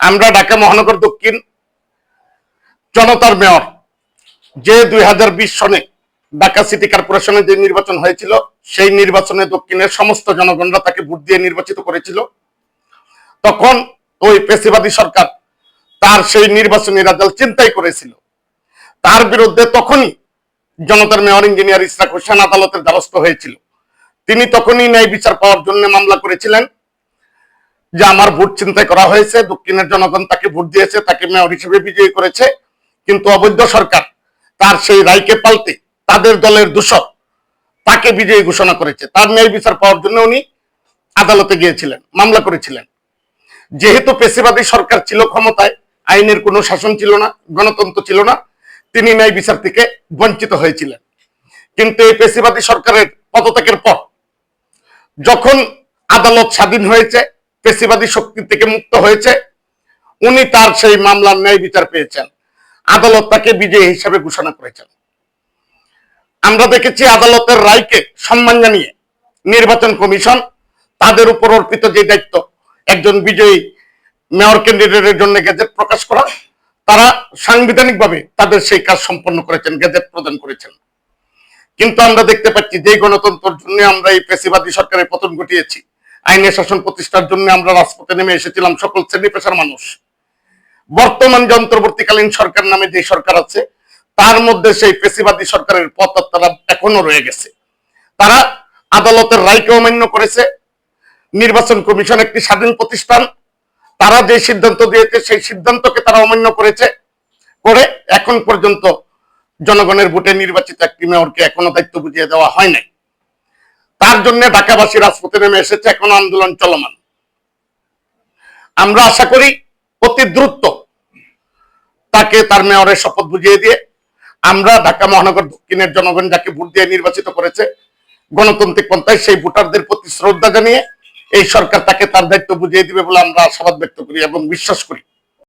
আমরা ঢাকা মহানগর দক্ষিণ জনতার মেয়র যে দুই সনে ঢাকা সিটি কর্পোরেশনে যে নির্বাচন হয়েছিল, সেই নির্বাচনে দক্ষিণের সমস্ত জনগণরা তাকে ভোট দিয়ে নির্বাচিত করেছিল। তখন ওই পেশিবাদী সরকার তার সেই নির্বাচনী রাজাল চিন্তাই করেছিল। তার বিরুদ্ধে তখনই জনতার মেয়র ইঞ্জিনিয়ার ইসরাক হোসেন আদালতের দ্বারস্থ হয়েছিল। তিনি তখনই ন্যায় বিচার পাওয়ার জন্য মামলা করেছিলেন। যে আমার ভোট চিন্তাই করা হয়েছে, দক্ষিণের জনগণ তাকে ভোট দিয়েছে, তাকে মেয়র হিসেবে বিজয়ী করেছে। কিন্তু অবৈধ সরকার তার সেই রায়কে পাল্টে তাদের দলের দূষক তাকে বিজয়ী ঘোষণা করেছে। তার ন্যায় বিচার পাওয়ার জন্য উনি আদালতে গিয়েছিলেন, মামলা করেছিলেন। যেহেতু পেশিবাদী সরকার ছিল ক্ষমতায়, আইনের কোনো শাসন ছিল না, গণতন্ত্র ছিল না, তিনি ন্যায় বিচার থেকে বঞ্চিত হয়েছিলেন। কিন্তু এই পেশিবাদী সরকারের পদত্যাগের পর যখন আদালত স্বাধীন হয়েছে পেশিবাদী শক্তি থেকে মুক্ত হয়েছে। উনি তার সেই মামলার ন্যায় বিচার পেয়েছেন। আদালত তাকে বিজয়ী হিসাবে ঘোষণা করেছেন। আমরা দেখেছি আদালতের রায়কে সম্মান জানিয়ে নির্বাচন কমিশন তাদের উপর অর্পিত যে দায়িত্ব, একজন বিজয়ী মেয়র ক্যান্ডিডেটের জন্য গেজেট প্রকাশ করা, তারা সাংবিধানিকভাবে তাদের সেই কাজ সম্পন্ন করেছেন গেজেট প্রদান করেছেন। কিন্তু আমরা দেখতে পাচ্ছি যে গণতন্ত্রের জন্য আমরা এই পেশিবাদী সরকারের পতন ঘটিয়েছি। আইনের শাসন প্রতিষ্ঠার জন্য আমরা রাজপথে নেমে এসেছিলাম সকল শ্রেণি পেশার মানুষ। বর্তমান যে অন্তর্বর্তীকালীন সরকার নামে যে সরকার আছে, তার মধ্যে সেই পেশিবাদী সরকারের পথ তারা এখনও রয়ে গেছে। তারা আদালতের রায়কে অমান্য করেছে। নির্বাচন কমিশন একটি স্বাধীন প্রতিষ্ঠান। তারা যে সিদ্ধান্ত দিয়েছে, সেই সিদ্ধান্তকে তারা অমান্য করেছে। করে এখন পর্যন্ত জনগণের ভোটে নির্বাচিত একটি মেয়রকে এখনও দায়িত্ব বুঝিয়ে দেওয়া হয় নাই। তার জন্য ঢাকাবাসী রাজপথে নেমে এসেছে, এখনও আন্দোলন চলমান। আমরা আশা করি অতি দ্রুত তাকে তার মেয়রের শপথ বুঝিয়ে দিয়ে আমরা ঢাকা মহানগর দক্ষিণের জনগণ যাকে ভোট দিয়ে নির্বাচিত করেছে, গণতান্ত্রিক পন্থায় সেই ভোটারদের প্রতি শ্রদ্ধা জানিয়ে এই সরকার তাকে তার দায়িত্ব বুঝিয়ে দিবে বলে আমরা আশাবাদ ব্যক্ত করি এবং বিশ্বাস করি।